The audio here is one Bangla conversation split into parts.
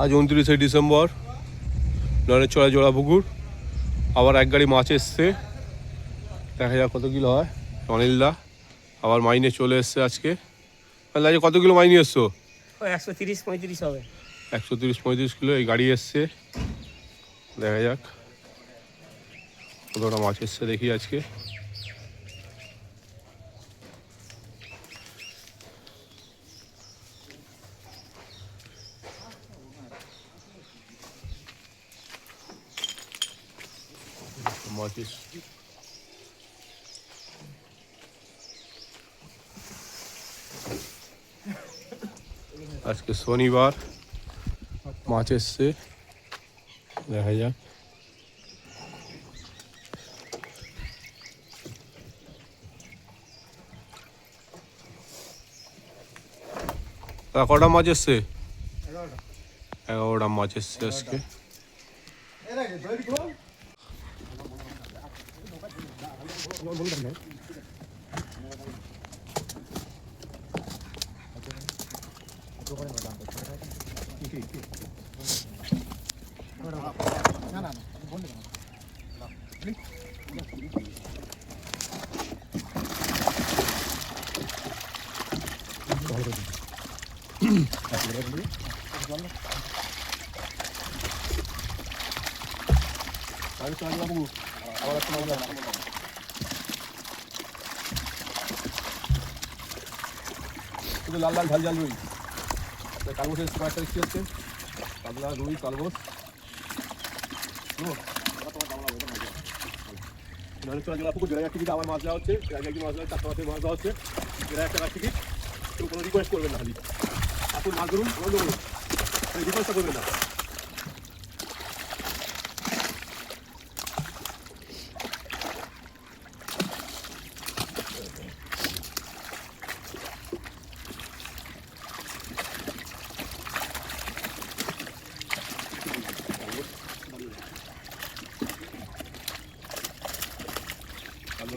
আজ উনত্রিশে ডিসেম্বর নরেচড়া জোড়া পুকুর। আবার এক গাড়ি মাছ এসছে। দেখা যাক কত কিলো হয়। অনিলদা আবার মাইনে চলে এসছে আজকে। তাহলে কত কিলো মাইনে এসছো? একশো তিরিশ পঁয়ত্রিশ হবে। একশো তিরিশ পঁয়ত্রিশ কিলো এই গাড়ি এসছে। দেখা যাক। কতটা মাছ এসছে দেখি আজকে। মাছ এসছে আজকে শনিবার মাছ এসছে দেখা যাক তা কটা মাছ এসছে এগারোটা মাছ এসছে আজকে 이거 먹는다 그냥. 이게 이게. Kalau soalnya aku, awal aku mau শুধু লাল লাল ঝাল ঝাল রুই। কালবোসের কয়েকটা এসছে হচ্ছে। কাতলা রুই, কালবোস। আমার মাছ দেওয়া হচ্ছে। মাছ দেওয়া মাছ দেওয়া হচ্ছে। দেড় হাজার টিকিট কোনো রিকোয়েস্ট করবেন না খালি। আপনি মাছ ধরুন কোনো করুন করবেন না।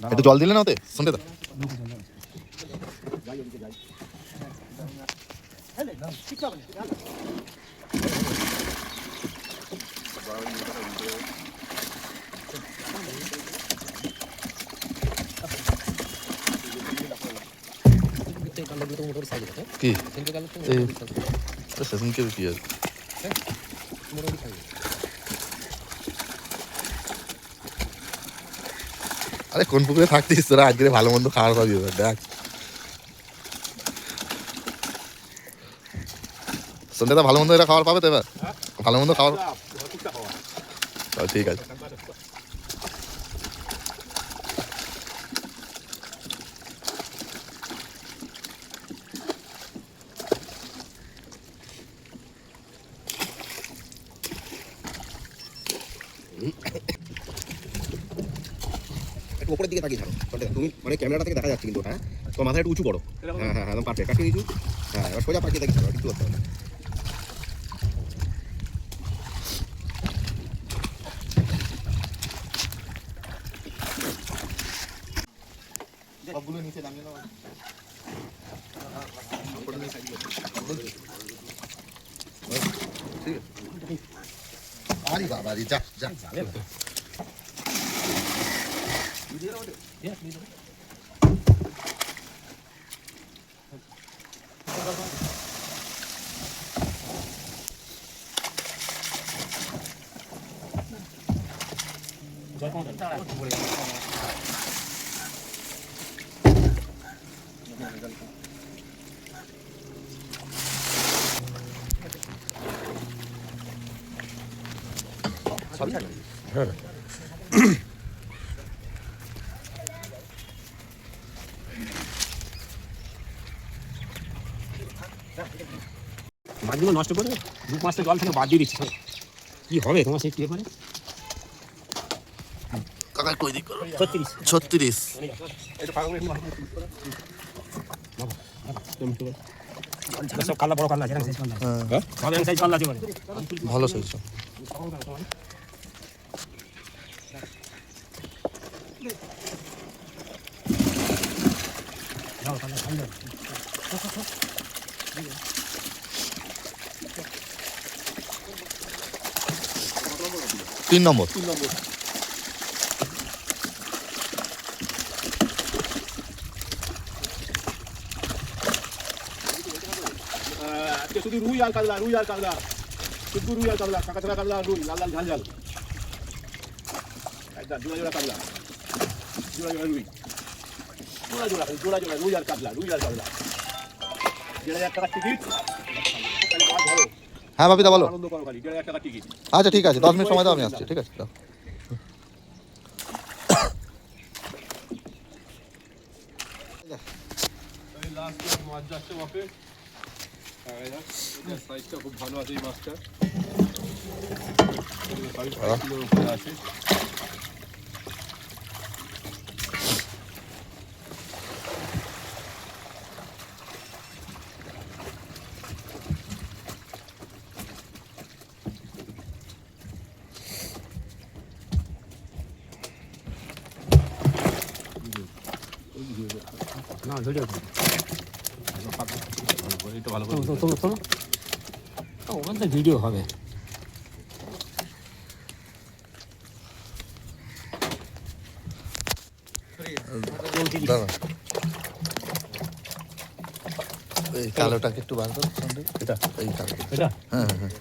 একটু জল দিলে না ওতে শুনতে দা কি এই সেশনকে কি আছে আরে কোন পুকুরে থাকতিস তোরা? আজকে ভালো মন্দ খাওয়ার পাবি এবার দেখ। সন্ধ্যে তো ভালো মন্দ এটা খাবার পাবে তো এবার? ভালো মন্দ খাবার তাহলে ঠিক আছে। উপরের দিকে তাকিয়ে থাকো। তুমি মানে ক্যামেরাটা থেকে দেখা যাচ্ছে কিন্তু হ্যাঁ? তোমার মাথাটা একটু উঁচু করো। হ্যাঁ হ্যাঁ একদম পারফেক্ট একটু নিচু হ্যাঁ এবার সোজা পাকিয়ে তাকিয়ে থাকো কিছু করতে হবে। সবগুলো নিচে নামিয়ে নাও আরে বাবা রে যা যা। ഇതിലോട്ട് ദേ ഇതിലോട്ട് Hãy subscribe cho kênh Ghiền Mì Gõ Để không bỏ lỡ những video hấp dẫn 잡자. মাছগুলো নষ্ট করে দু পাঁচটা জল থেকে বাদ দিয়ে দিচ্ছি। কি হবে তোমার সেই কি করে কাকা কই দিক ছত্রিশ। ছত্রিশ। সব বড় সাইজ কাল্লা হ্যাঁ। ভালো সাইজ কাল্লা কাল্লা তিন নম্বর। শুধু রুই আর কাতলা রুই আর কাতলা শুধু রুই আর কাতলা কাঁকা ছাড়া কাতলা রুই, লাল লাল ঝাল ঝাল। একটা জোড়া জোড়া কাতলা জোড়া জোড়া রুই। জোড়া জোড়া জোড়া জোড়া, রুই আর কাতলা রুই আর কাতলা দেড় হাজার টাকার টিকিট তাহলে মাছ ধরো। হ্যাঁ বাপিদা বলো। আনন্দ করো খালি দেড় হাজার টাকার টিকিট আচ্ছা ঠিক আছে দশ মিনিট সময় দাও আমি আসছি ঠিক আছে দাও। খুব ভালো আছে এই মাছটা উপরে ভিডিও ওখান থেকে হবে। এই কালোটাকে একটু বার করো এটা? এই কালো এটা? হ্যাঁ হ্যাঁ হ্যাঁ।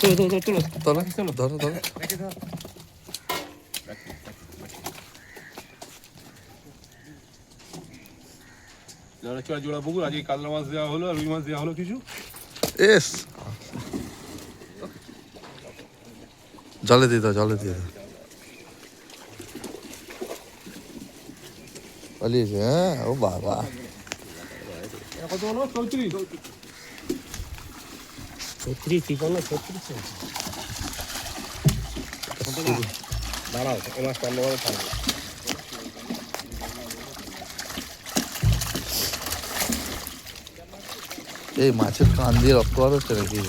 চলো চলো চলো তোলো ধরো ধরো। জোড়া চড়া জোড়া পুকুর আজকে কাতলা মাছ দেওয়া হলো আর রুই মাছ দেওয়া হলো কিছু? এস। জলে দিয়ে দাও জলে দিয়ে দাও। পালিয়েছে হ্যাঁ? ও বাবা। কত হলো চৌত্রিশ ছত্রিশ তিপ্পান্ন ছত্রিশ দাঁড়াও অন্যভাবে এই মাছের কান দিয়ে রক্ত বার হচ্ছে নাকি